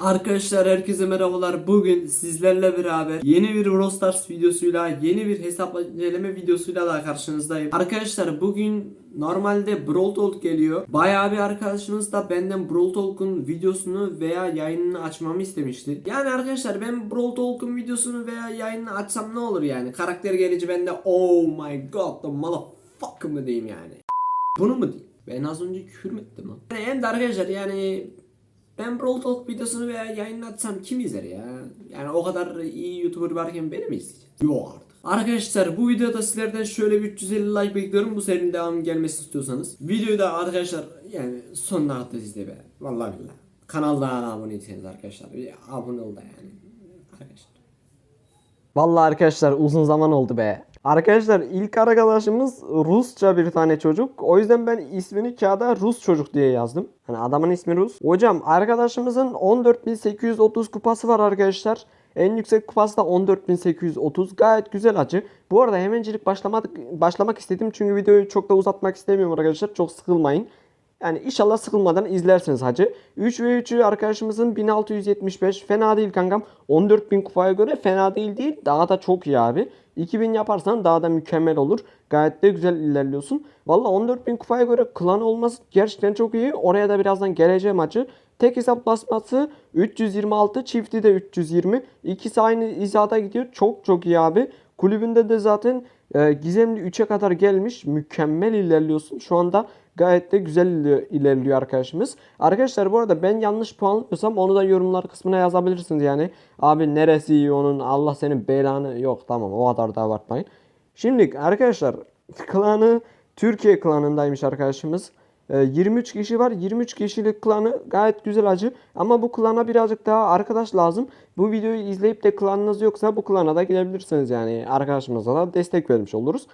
Arkadaşlar herkese merhabalar. Bugün sizlerle beraber yeni bir Brawl videosuyla, yeni bir hesap inceleme videosuyla da karşınızdayım. Arkadaşlar bugün normalde Brawl Talk geliyor. Bayağı bir arkadaşınız da benden Brawl Talk'un videosunu veya yayınını açmamı istemişti. Yani arkadaşlar ben Brawl Talk'un videosunu veya yayınını açsam ne olur yani? Karakter gelince ben de oh my god the motherfucker mı diyeyim yani? Bunu mu diyeyim? Ben az önce küfür mü lan? Yani hem arkadaşlar yani ben Brawl Talk videosunu veya yayını açsam kim izler ya? Yani o kadar iyi YouTuber varken beni mi izleyeceğiz? Yok artık. Arkadaşlar bu videoda sizlerden şöyle bir 350 like bekliyorum bu serinin devamı gelmesini istiyorsanız. Videoyu da arkadaşlar yani sonuna kadar izle be. Vallahi billahi. Kanalda abone değilseniz arkadaşlar bir abone ol da yani. Arkadaşlar. Vallahi arkadaşlar uzun zaman oldu be. Arkadaşlar ilk arkadaşımız Rusça bir tane çocuk. O yüzden ben ismini kağıda Rus çocuk diye yazdım. Hani adamın ismi Rus. Hocam arkadaşımızın 14.830 kupası var arkadaşlar. En yüksek kupası da 14.830. Gayet güzel acı. Bu arada hemencilik başlamak, başlamak istedim. Çünkü videoyu çok da uzatmak istemiyorum arkadaşlar. Çok sıkılmayın. Yani inşallah sıkılmadan izlersiniz hacı. 3 ve 3'ü arkadaşımızın 1675. Fena değil kankam. 14.000 kupaya göre fena değil değil. Daha da çok iyi abi. 2000 yaparsan daha da mükemmel olur. Gayet de güzel ilerliyorsun. Valla 14.000 kupaya göre klan olması gerçekten çok iyi. Oraya da birazdan geleceğim hacı. Tek hesaplaşması 326, çifti de 320. İkisi aynı hizada gidiyor. Çok çok iyi abi. Kulübünde de zaten e, gizemli 3'e kadar gelmiş. Mükemmel ilerliyorsun. Şu anda gayet de güzel iler- ilerliyor arkadaşımız. Arkadaşlar bu arada ben yanlış puanlıyorsam onu da yorumlar kısmına yazabilirsiniz yani. Abi neresi iyi onun Allah senin belanı yok tamam o kadar da abartmayın. Şimdi arkadaşlar klanı Türkiye klanındaymış arkadaşımız. Ee, 23 kişi var. 23 kişilik klanı gayet güzel acı. Ama bu klana birazcık daha arkadaş lazım. Bu videoyu izleyip de klanınız yoksa bu klana da girebilirsiniz yani. Arkadaşımıza da destek vermiş oluruz.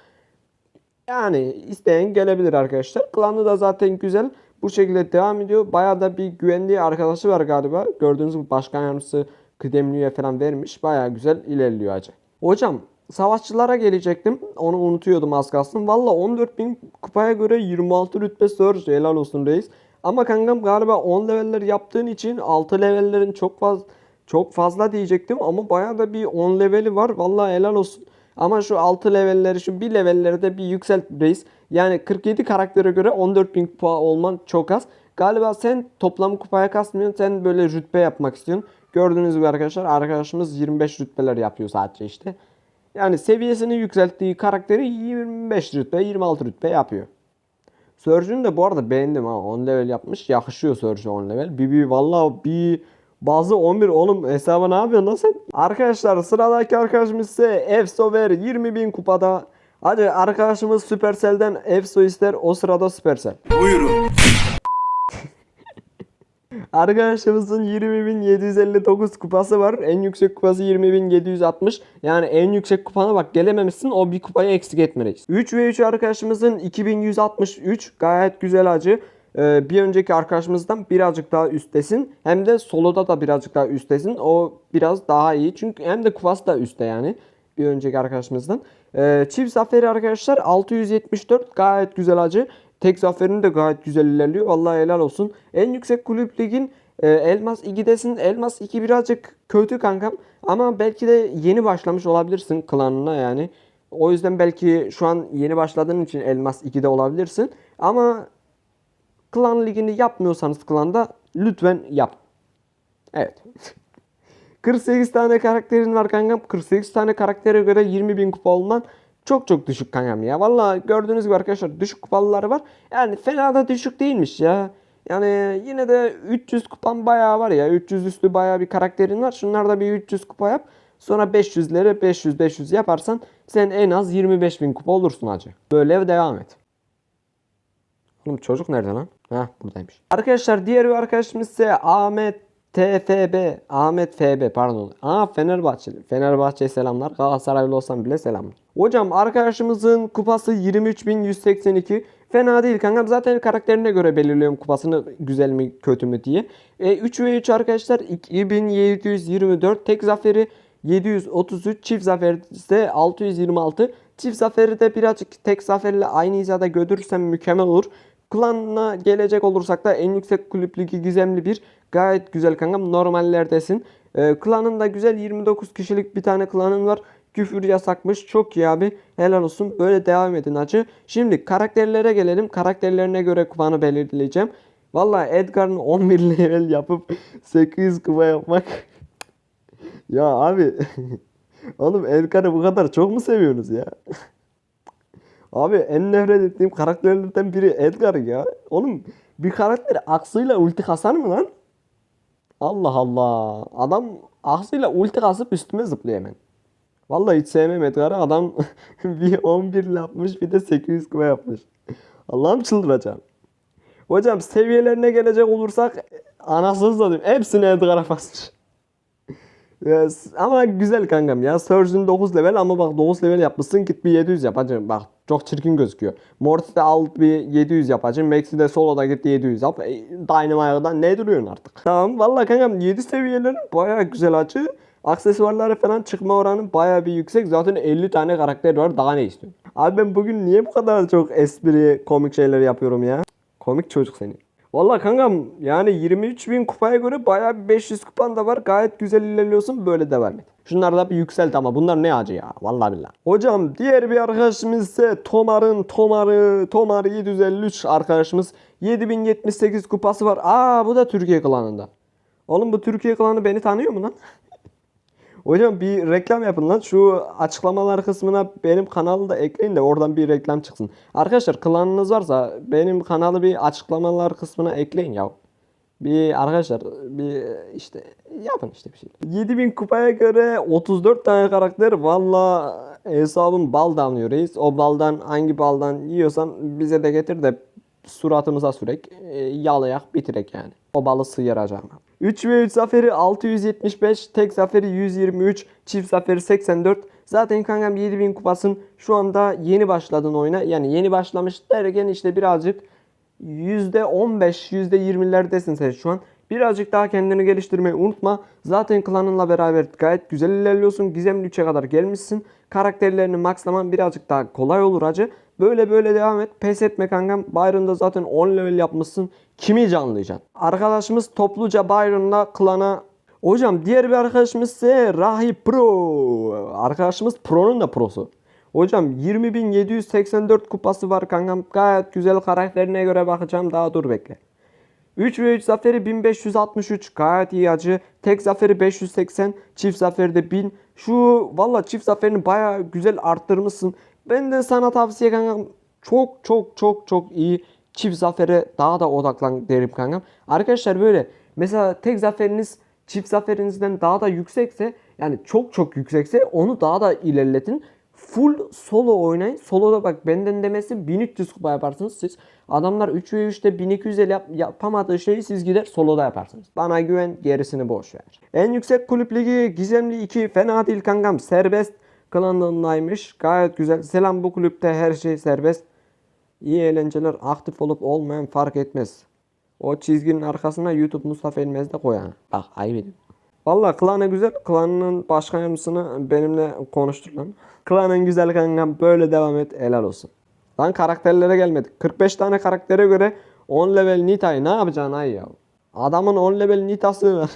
Yani isteyen gelebilir arkadaşlar. Klanı da zaten güzel. Bu şekilde devam ediyor. Bayağı da bir güvendiği arkadaşı var galiba. Gördüğünüz gibi başkan yardımcısı kıdemliye falan vermiş. Bayağı güzel ilerliyor acı. Hocam savaşçılara gelecektim. Onu unutuyordum az kalsın. Valla 14.000 kupaya göre 26 rütbe Surge. Helal olsun reis. Ama kankam galiba 10 leveller yaptığın için 6 levellerin çok fazla çok fazla diyecektim ama bayağı da bir 10 leveli var. Vallahi helal olsun. Ama şu 6 levelleri şu 1 levelleri de bir yükselt reis. Yani 47 karaktere göre 14.000 kupa olman çok az. Galiba sen toplam kupaya kasmıyorsun. Sen böyle rütbe yapmak istiyorsun. Gördüğünüz gibi arkadaşlar arkadaşımız 25 rütbeler yapıyor sadece işte. Yani seviyesini yükselttiği karakteri 25 rütbe 26 rütbe yapıyor. Surge'ün de bu arada beğendim ha. 10 level yapmış. Yakışıyor Surge'e 10 level. Bir bir valla bir bazı 11 oğlum hesabı ne yapıyorsun lan sen? Arkadaşlar sıradaki arkadaşımız ise Efso ver 20.000 kupada. Hadi arkadaşımız Supercell'den Efso ister o sırada Supercell. Buyurun. Arkadaşımızın 20.759 kupası var. En yüksek kupası 20.760. Yani en yüksek kupana bak gelememişsin o bir kupayı eksik etmeliyiz. 3 ve 3 arkadaşımızın 2163 gayet güzel acı. Ee, bir önceki arkadaşımızdan birazcık daha üsttesin. Hem de soloda da birazcık daha üsttesin. O biraz daha iyi. Çünkü hem de kupası da üstte yani. Bir önceki arkadaşımızdan. Ee, çift zaferi arkadaşlar 674 gayet güzel acı. Tek zaferini de gayet güzel ilerliyor. Vallahi helal olsun. En yüksek kulüp ligin e, Elmas 2'desin. Elmas 2 birazcık kötü kankam. Ama belki de yeni başlamış olabilirsin klanına yani. O yüzden belki şu an yeni başladığın için Elmas 2'de olabilirsin. Ama klan ligini yapmıyorsanız klanda lütfen yap. Evet. 48 tane karakterin var kankam. 48 tane karaktere göre 20 bin kupa olman çok çok düşük kankam ya. Valla gördüğünüz gibi arkadaşlar düşük kupalıları var. Yani fena da düşük değilmiş ya. Yani yine de 300 kupan bayağı var ya. 300 üstü bayağı bir karakterin var. Şunlarda bir 300 kupa yap. Sonra 500'lere 500-500 yaparsan sen en az 25 bin kupa olursun hacı. Böyle devam et. Oğlum çocuk nerede lan? Ha buradaymış. Arkadaşlar diğer bir arkadaşımız ise Ahmet TFB. Ahmet FB pardon. Aa Fenerbahçeli. Fenerbahçe'ye selamlar. Galatasaraylı olsam bile selamlar. Hocam arkadaşımızın kupası 23.182. Fena değil kankam. Zaten karakterine göre belirliyorum kupasını güzel mi kötü mü diye. E, 3 ve 3 arkadaşlar 2724 tek zaferi 733 çift zafer ise 626. Çift zaferi de birazcık tek zaferle aynı hizada götürürsem mükemmel olur. Klanına gelecek olursak da en yüksek kulüp ligi gizemli bir Gayet güzel kankam. Normallerdesin. Ee, klanın da güzel 29 kişilik bir tane klanın var. Küfür yasakmış. Çok iyi abi. Helal olsun. Böyle devam edin acı. Şimdi karakterlere gelelim. Karakterlerine göre kupanı belirleyeceğim. Vallahi Edgar'ın 11 level yapıp 800 kupa yapmak. ya abi. Oğlum Edgar'ı bu kadar çok mu seviyorsunuz ya? Abi en nefret ettiğim karakterlerden biri Edgar ya. Oğlum bir karakter aksıyla ulti kasar mı lan? Allah Allah. Adam aksıyla ulti kasıp üstüme zıplıyor hemen. Vallahi hiç sevmem Edgar'ı. Adam bir 11 yapmış bir de 800 kupa yapmış. Allah'ım çıldıracağım. Hocam seviyelerine gelecek olursak anasını satayım. Hepsini Edgar'a basmış. Ama güzel kankam ya. Surgeon 9 level ama bak 9 level yapmışsın git bir 700 yap hacım. Bak çok çirkin gözüküyor. Mortis'te al bir 700 yap hacım. Max'i de solo'da git 700 yap. E, Dynamite'dan ne duruyorsun artık? Tamam vallahi kankam 7 seviyelerin baya güzel açı. Aksesuarları falan çıkma oranı baya bir yüksek. Zaten 50 tane karakter var. Daha ne istiyorsun? Abi ben bugün niye bu kadar çok espri, komik şeyler yapıyorum ya? Komik çocuk seni. Vallahi kankam yani 23 bin kupaya göre bayağı bir 500 kupan da var. Gayet güzel ilerliyorsun böyle devam et. Şunları da bir yükselt ama bunlar ne acı ya. Vallahi billahi. Hocam diğer bir arkadaşımız ise Tomar'ın Tomar'ı Tomar 753 arkadaşımız 7078 kupası var. Aa bu da Türkiye klanında. Oğlum bu Türkiye klanı beni tanıyor mu lan? Hocam bir reklam yapın lan. Şu açıklamalar kısmına benim kanalı da ekleyin de oradan bir reklam çıksın. Arkadaşlar klanınız varsa benim kanalı bir açıklamalar kısmına ekleyin ya. Bir arkadaşlar bir işte yapın işte bir şey. 7000 kupaya göre 34 tane karakter valla hesabım bal damlıyor reis. O baldan hangi baldan yiyorsan bize de getir de suratımıza sürek e, yalayak bitirek yani. O balı sıyıracağım. 3 ve 3 zaferi 675, tek zaferi 123, çift zaferi 84. Zaten kankam 7000 kupasın şu anda yeni başladın oyuna. Yani yeni başlamış derken işte birazcık %15, %20'lerdesin sen şu an. Birazcık daha kendini geliştirmeyi unutma. Zaten klanınla beraber gayet güzel ilerliyorsun. Gizemli 3'e kadar gelmişsin. Karakterlerini maxlaman birazcık daha kolay olur acı. Böyle böyle devam et. Pes etme kankam. Byron'da zaten 10 level yapmışsın. Kimi canlayacaksın? Arkadaşımız topluca Byron'la klana Hocam diğer bir arkadaşımız ise Rahip Pro. Arkadaşımız Pro'nun da prosu. Hocam 20.784 kupası var kankam. Gayet güzel karakterine göre bakacağım. Daha dur bekle. 3 ve 3 zaferi 1563 gayet iyi acı. Tek zaferi 580, çift zaferi de 1000. Şu valla çift zaferini baya güzel arttırmışsın. Ben de sana tavsiye kankam çok çok çok çok iyi çift zafere daha da odaklan derim kankam. Arkadaşlar böyle mesela tek zaferiniz çift zaferinizden daha da yüksekse yani çok çok yüksekse onu daha da ilerletin. Full solo oynayın. Solo'da bak benden demesi 1300 kupa yaparsınız siz. Adamlar 3 ve 3'te 1250 yap- yapamadığı şeyi siz gider solo'da yaparsınız. Bana güven gerisini boş ver. En yüksek kulüp ligi Gizemli 2 fena değil kankam. Serbest klanındaymış. Gayet güzel. Selam bu kulüpte her şey serbest. İyi eğlenceler aktif olup olmayan fark etmez. O çizginin arkasına YouTube Mustafa Elmez de koy ha. Bak ayıp ediyorum. Valla klanı güzel. Klanın başkan yardımcısını benimle konuştur lan. Klanın güzel kankam böyle devam et helal olsun. Lan karakterlere gelmedik. 45 tane karaktere göre 10 level Nita'yı ne yapacaksın ay ya? Adamın 10 level Nita'sı var.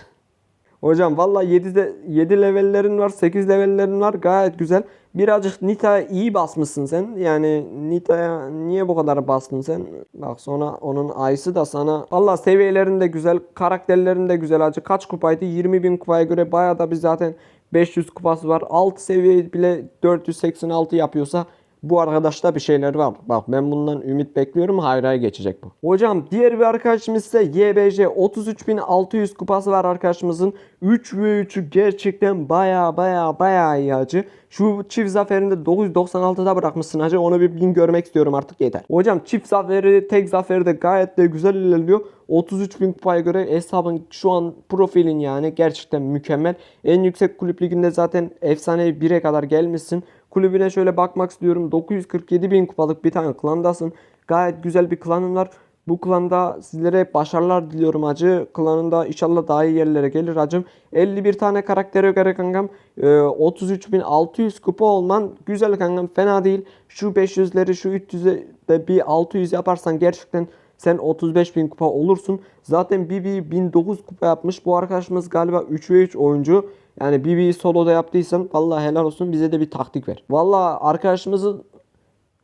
Hocam valla 7, de, 7 levellerin var 8 levellerin var gayet güzel. Birazcık Nita'ya iyi basmışsın sen. Yani Nita'ya niye bu kadar bastın sen? Bak sonra onun ayısı da sana. Valla seviyelerin de güzel. Karakterlerin de güzel acı. Kaç kupaydı? 20 bin kupaya göre bayağı da bir zaten 500 kupası var. Alt seviye bile 486 yapıyorsa bu arkadaşta bir şeyler var. Bak ben bundan ümit bekliyorum. Hayraya geçecek bu. Hocam diğer bir arkadaşımız ise YBJ 33600 kupası var arkadaşımızın. 3 ve 3'ü gerçekten baya baya baya iyi acı. Şu çift zaferinde 996'da bırakmışsın hacı. Onu bir bin görmek istiyorum artık yeter. Hocam çift zaferi tek zaferi de gayet de güzel ilerliyor. 33 bin kupaya göre hesabın şu an profilin yani gerçekten mükemmel. En yüksek kulüp liginde zaten efsane 1'e kadar gelmişsin. Kulübüne şöyle bakmak istiyorum. 947 bin kupalık bir tane klandasın. Gayet güzel bir klanın var. Bu klanda sizlere başarılar diliyorum acı. Klanında inşallah daha iyi yerlere gelir acım. 51 tane karaktere göre kankam e, 33.600 kupa olman güzel kankam fena değil. Şu 500'leri şu 300'e de bir 600 yaparsan gerçekten Sen 35 bin kupa olursun. Zaten BB 1009 kupa yapmış. Bu arkadaşımız galiba 3 ve 3 oyuncu. Yani BB'yi soloda yaptıysan vallahi helal olsun bize de bir taktik ver. Vallahi arkadaşımızın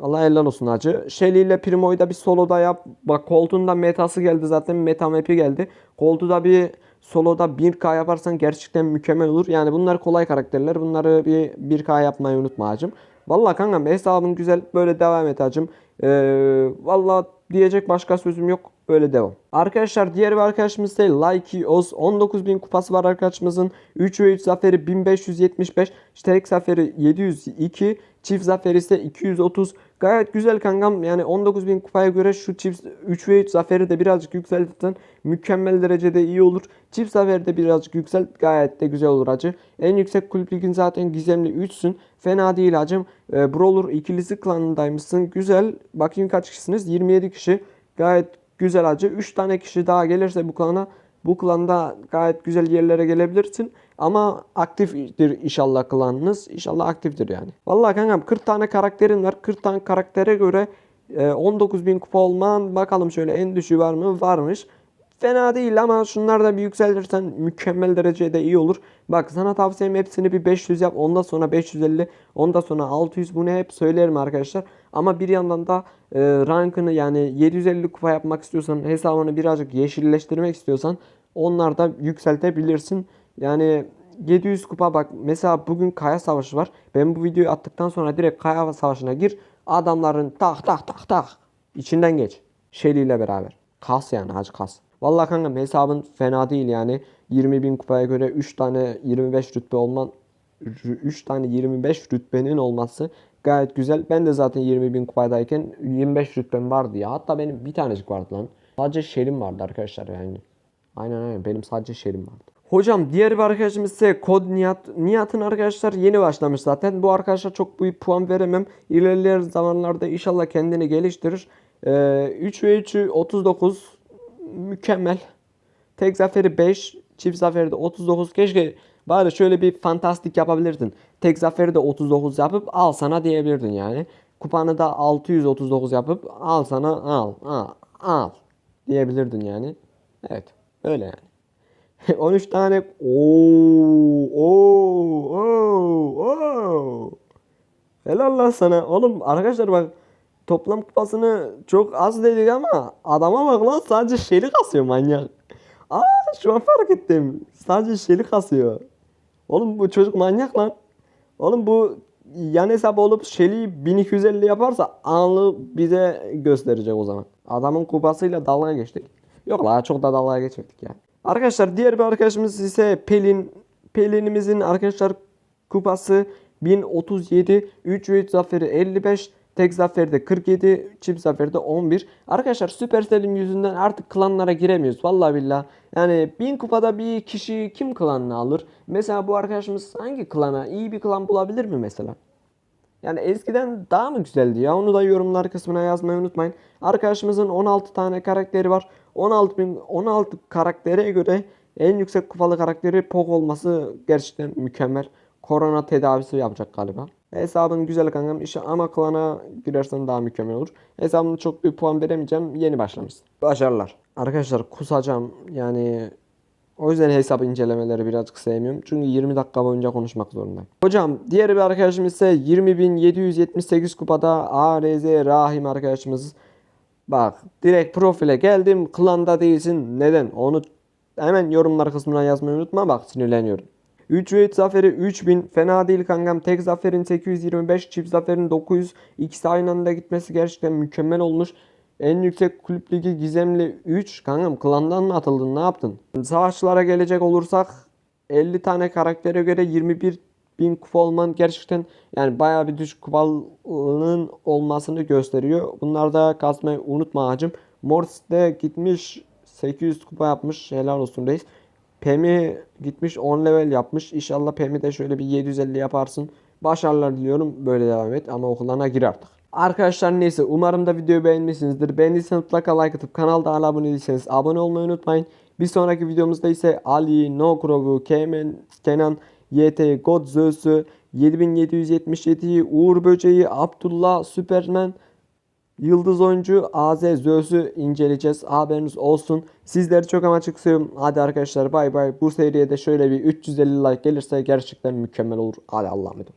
Allah helal olsun hacı. Shelly ile Primo'yu da bir soloda yap. Bak koltuğunda metası geldi zaten. Meta map'i geldi. Koltuğda bir soloda 1K yaparsan gerçekten mükemmel olur. Yani bunlar kolay karakterler. Bunları bir 1K yapmayı unutma hacım. Vallahi kankam hesabın güzel. Böyle devam et hacım. Ee, vallahi diyecek başka sözüm yok. Böyle devam. Arkadaşlar diğer bir arkadaşımız da Likey Oz 19.000 kupası var arkadaşımızın. 3 ve 3 zaferi 1575. Tek zaferi 702. Çift zaferi ise 230. Gayet güzel kankam. Yani 19.000 kupaya göre şu çift 3 ve 3 zaferi de birazcık yükseltirsen mükemmel derecede iyi olur. Çift zaferi de birazcık yükselt gayet de güzel olur hacı. En yüksek kulüp ligin zaten gizemli 3'sün. Fena değil hacım. E, Brawler ikilisi klanındaymışsın. Güzel. Bakayım kaç kişisiniz? 27 kişi. Gayet güzel hacı. 3 tane kişi daha gelirse bu klana bu klanda gayet güzel yerlere gelebilirsin. Ama aktiftir inşallah klanınız. İnşallah aktiftir yani. Vallahi kankam 40 tane karakterin var. 40 tane karaktere göre e, 19.000 kupa olman. Bakalım şöyle en düşüğü var mı? Varmış. Fena değil ama şunlar da bir yükseltirsen mükemmel derecede iyi olur. Bak sana tavsiyem hepsini bir 500 yap. Ondan sonra 550. Ondan sonra 600. Bunu hep söylerim arkadaşlar. Ama bir yandan da e, rankını yani 750 kupa yapmak istiyorsan hesabını birazcık yeşilleştirmek istiyorsan onlar da yükseltebilirsin. Yani 700 kupa bak mesela bugün Kaya Savaşı var. Ben bu videoyu attıktan sonra direkt Kaya Savaşı'na gir. Adamların tak tak tak tak içinden geç. İle beraber. Kas yani hacı kas. Vallahi kankam hesabın fena değil yani. 20 bin kupaya göre 3 tane 25 rütbe olman 3 tane 25 rütbenin olması gayet güzel. Ben de zaten 20 bin kupadayken 25 rütbem vardı ya. Hatta benim bir tanecik vardı lan. Sadece şerim vardı arkadaşlar yani. Aynen aynen benim sadece şerim vardı. Hocam diğer bir arkadaşımız ise Kod Nihat. Nihat'ın arkadaşlar yeni başlamış zaten. Bu arkadaşa çok büyük puan veremem. İlerleyen zamanlarda inşallah kendini geliştirir. Ee, 3 ve 3'ü 39 mükemmel. Tek zaferi 5, çift zaferi de 39. Keşke bari şöyle bir fantastik yapabilirdin. Tek zaferi de 39 yapıp al sana diyebilirdin yani. Kupanı da 639 yapıp al sana al al al diyebilirdin yani. Evet öyle yani. 13 tane ooo ooo ooo Helal lan sana. Oğlum arkadaşlar bak toplam kupasını çok az dedik ama adama bak lan sadece şeyli kasıyor manyak. Aa şu an fark ettim. Sadece şeyli kasıyor. Oğlum bu çocuk manyak lan. Oğlum bu yan hesap olup Shelly'i 1250 yaparsa anlı bize gösterecek o zaman. Adamın kupasıyla dalga geçtik. Yok la çok da dalga geçmedik ya. Arkadaşlar diğer bir arkadaşımız ise Pelin. Pelin'imizin arkadaşlar kupası 1037. 3 3 zaferi 55. Tek zaferde 47, çift zaferde 11. Arkadaşlar Supercell'in yüzünden artık klanlara giremiyoruz. Vallahi billah. Yani 1000 kupada bir kişi kim klanını alır? Mesela bu arkadaşımız hangi klana? iyi bir klan bulabilir mi mesela? Yani eskiden daha mı güzeldi ya? Onu da yorumlar kısmına yazmayı unutmayın. Arkadaşımızın 16 tane karakteri var. 16 bin, 16 karaktere göre en yüksek kupalı karakteri Pog olması gerçekten mükemmel. Korona tedavisi yapacak galiba. Hesabın güzel kankam işe ama klana girersen daha mükemmel olur. Hesabımda çok bir puan veremeyeceğim. Yeni başlamışsın. Başarılar. Arkadaşlar kusacağım. Yani o yüzden hesap incelemeleri birazcık sevmiyorum. Çünkü 20 dakika boyunca konuşmak zorundayım. Hocam diğer bir arkadaşımız ise 20.778 kupada ARZ Rahim arkadaşımız. Bak direkt profile geldim. Klanda değilsin. Neden? Onu hemen yorumlar kısmına yazmayı unutma. Bak sinirleniyorum. 3 ve 3 zaferi 3000 fena değil kankam. Tek zaferin 825, çift zaferin 900. İkisi aynı anda gitmesi gerçekten mükemmel olmuş. En yüksek kulüp ligi gizemli 3. Kankam klandan mı atıldın ne yaptın? Savaşçılara gelecek olursak 50 tane karaktere göre 21 bin kupa olman gerçekten yani bayağı bir düşük kupalının olmasını gösteriyor. Bunlar da kasmayı unutma hacım. Mortis de gitmiş 800 kupa yapmış. Helal olsun reis. Pemi gitmiş 10 level yapmış. İnşallah Pemi de şöyle bir 750 yaparsın. Başarılar diliyorum. Böyle devam et ama okullarına gir artık. Arkadaşlar neyse umarım da videoyu beğenmişsinizdir. Beğendiyseniz mutlaka like atıp kanalda hala abone değilseniz abone olmayı unutmayın. Bir sonraki videomuzda ise Ali, No Krogu, Kemen, Kenan, YT, God Zeus'u, 7777, Uğur Böceği, Abdullah, Superman, Yıldız oyuncu AZ Zeus'u inceleyeceğiz. Haberiniz olsun. Sizleri çok ama çok seviyorum. Hadi arkadaşlar bay bay. Bu seriye de şöyle bir 350 like gelirse gerçekten mükemmel olur. Hadi Allah'a emanet.